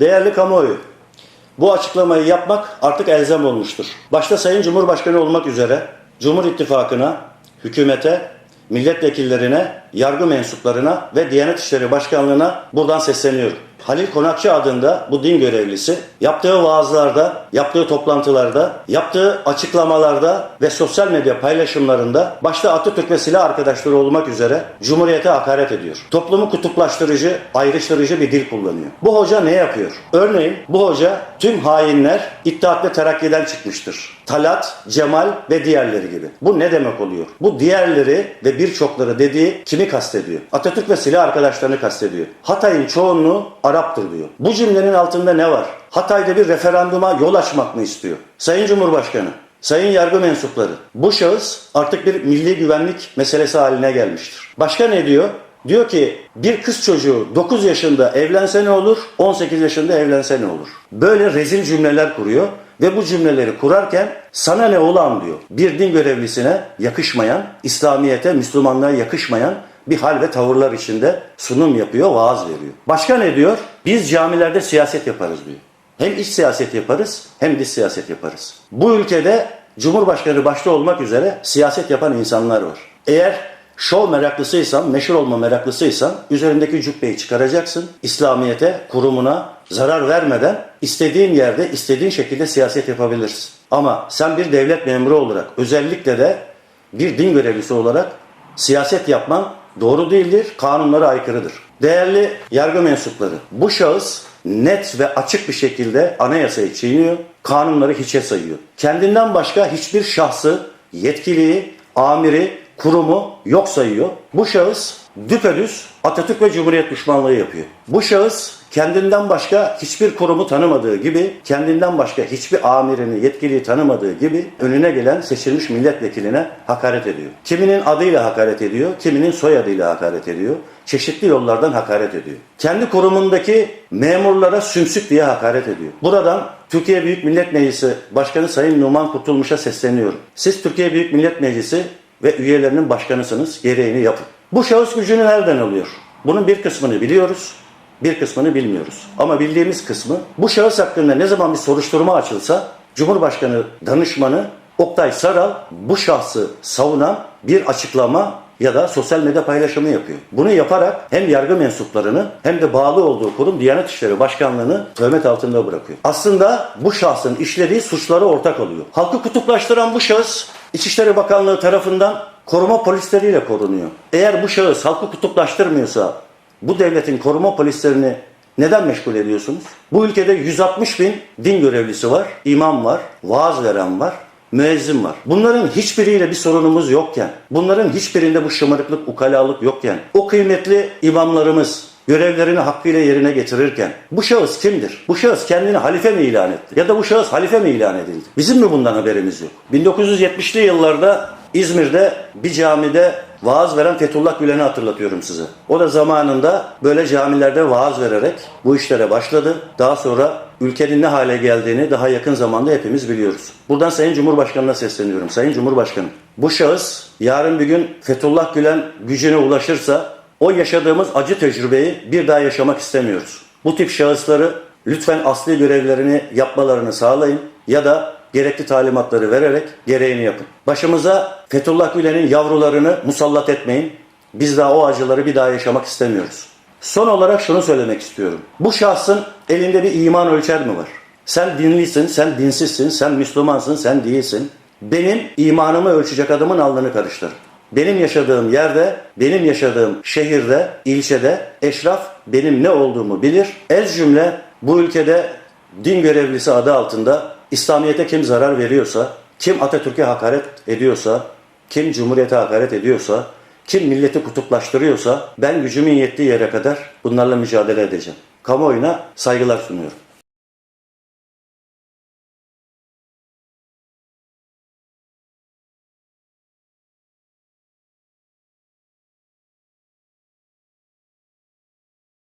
Değerli kamuoyu, bu açıklamayı yapmak artık elzem olmuştur. Başta Sayın Cumhurbaşkanı olmak üzere Cumhur İttifakı'na, hükümete, milletvekillerine, yargı mensuplarına ve Diyanet İşleri Başkanlığı'na buradan sesleniyorum. Halil Konakçı adında bu din görevlisi yaptığı vaazlarda, yaptığı toplantılarda, yaptığı açıklamalarda ve sosyal medya paylaşımlarında başta Atatürk ve silah arkadaşları olmak üzere Cumhuriyete hakaret ediyor. Toplumu kutuplaştırıcı, ayrıştırıcı bir dil kullanıyor. Bu hoca ne yapıyor? Örneğin bu hoca tüm hainler İttihat ve Terakki'den çıkmıştır. Talat, Cemal ve diğerleri gibi. Bu ne demek oluyor? Bu diğerleri ve birçokları dediği kimi kastediyor? Atatürk ve silah arkadaşlarını kastediyor. Hatay'ın çoğunluğu Arap'tır diyor. Bu cümlenin altında ne var? Hatay'da bir referanduma yol açmak mı istiyor? Sayın Cumhurbaşkanı, Sayın yargı mensupları, bu şahıs artık bir milli güvenlik meselesi haline gelmiştir. Başka ne diyor? Diyor ki bir kız çocuğu 9 yaşında evlense ne olur, 18 yaşında evlense ne olur? Böyle rezil cümleler kuruyor ve bu cümleleri kurarken sana ne olan diyor. Bir din görevlisine yakışmayan, İslamiyete, Müslümanlığa yakışmayan bir hal ve tavırlar içinde sunum yapıyor, vaaz veriyor. Başka ne diyor? Biz camilerde siyaset yaparız diyor. Hem iç siyaset yaparız hem dış siyaset yaparız. Bu ülkede Cumhurbaşkanı başta olmak üzere siyaset yapan insanlar var. Eğer şov meraklısıysan, meşhur olma meraklısıysan üzerindeki cübbeyi çıkaracaksın. İslamiyete, kurumuna zarar vermeden istediğin yerde, istediğin şekilde siyaset yapabilirsin. Ama sen bir devlet memuru olarak, özellikle de bir din görevlisi olarak siyaset yapman doğru değildir, kanunlara aykırıdır. Değerli yargı mensupları, bu şahıs net ve açık bir şekilde anayasayı çiğniyor, kanunları hiçe sayıyor. Kendinden başka hiçbir şahsı, yetkiliyi, amiri, kurumu yok sayıyor. Bu şahıs düpedüz Atatürk ve Cumhuriyet düşmanlığı yapıyor. Bu şahıs kendinden başka hiçbir kurumu tanımadığı gibi, kendinden başka hiçbir amirini, yetkiliyi tanımadığı gibi önüne gelen seçilmiş milletvekiline hakaret ediyor. Kiminin adıyla hakaret ediyor, kiminin soyadıyla hakaret ediyor. Çeşitli yollardan hakaret ediyor. Kendi kurumundaki memurlara sümsük diye hakaret ediyor. Buradan Türkiye Büyük Millet Meclisi Başkanı Sayın Numan Kurtulmuş'a sesleniyorum. Siz Türkiye Büyük Millet Meclisi ve üyelerinin başkanısınız. Gereğini yapın. Bu şahıs gücünü nereden alıyor? Bunun bir kısmını biliyoruz, bir kısmını bilmiyoruz. Ama bildiğimiz kısmı bu şahıs hakkında ne zaman bir soruşturma açılsa Cumhurbaşkanı danışmanı Oktay Saral bu şahsı savunan bir açıklama ya da sosyal medya paylaşımı yapıyor. Bunu yaparak hem yargı mensuplarını hem de bağlı olduğu kurum Diyanet İşleri Başkanlığı'nı töhmet altında bırakıyor. Aslında bu şahsın işlediği suçlara ortak oluyor. Halkı kutuplaştıran bu şahıs İçişleri Bakanlığı tarafından koruma polisleriyle korunuyor. Eğer bu şahıs halkı kutuplaştırmıyorsa bu devletin koruma polislerini neden meşgul ediyorsunuz? Bu ülkede 160 bin din görevlisi var, imam var, vaaz veren var, müezzin var. Bunların hiçbiriyle bir sorunumuz yokken, bunların hiçbirinde bu şımarıklık, ukalalık yokken, o kıymetli imamlarımız görevlerini hakkıyla yerine getirirken bu şahıs kimdir? Bu şahıs kendini halife mi ilan etti? Ya da bu şahıs halife mi ilan edildi? Bizim mi bundan haberimiz yok? 1970'li yıllarda İzmir'de bir camide vaaz veren Fethullah Gülen'i hatırlatıyorum size. O da zamanında böyle camilerde vaaz vererek bu işlere başladı. Daha sonra ülkenin ne hale geldiğini daha yakın zamanda hepimiz biliyoruz. Buradan Sayın Cumhurbaşkanı'na sesleniyorum. Sayın Cumhurbaşkanım, bu şahıs yarın bir gün Fethullah Gülen gücüne ulaşırsa o yaşadığımız acı tecrübeyi bir daha yaşamak istemiyoruz. Bu tip şahısları lütfen asli görevlerini yapmalarını sağlayın ya da gerekli talimatları vererek gereğini yapın. Başımıza Fethullah Gülen'in yavrularını musallat etmeyin. Biz daha o acıları bir daha yaşamak istemiyoruz. Son olarak şunu söylemek istiyorum. Bu şahsın elinde bir iman ölçer mi var? Sen dinlisin, sen dinsizsin, sen Müslümansın, sen değilsin. Benim imanımı ölçecek adamın alnını karıştır. Benim yaşadığım yerde, benim yaşadığım şehirde, ilçede eşraf benim ne olduğumu bilir. Ez cümle bu ülkede din görevlisi adı altında İslamiyet'e kim zarar veriyorsa, kim Atatürk'e hakaret ediyorsa, kim Cumhuriyet'e hakaret ediyorsa, kim milleti kutuplaştırıyorsa ben gücümün yettiği yere kadar bunlarla mücadele edeceğim. Kamuoyuna saygılar sunuyorum.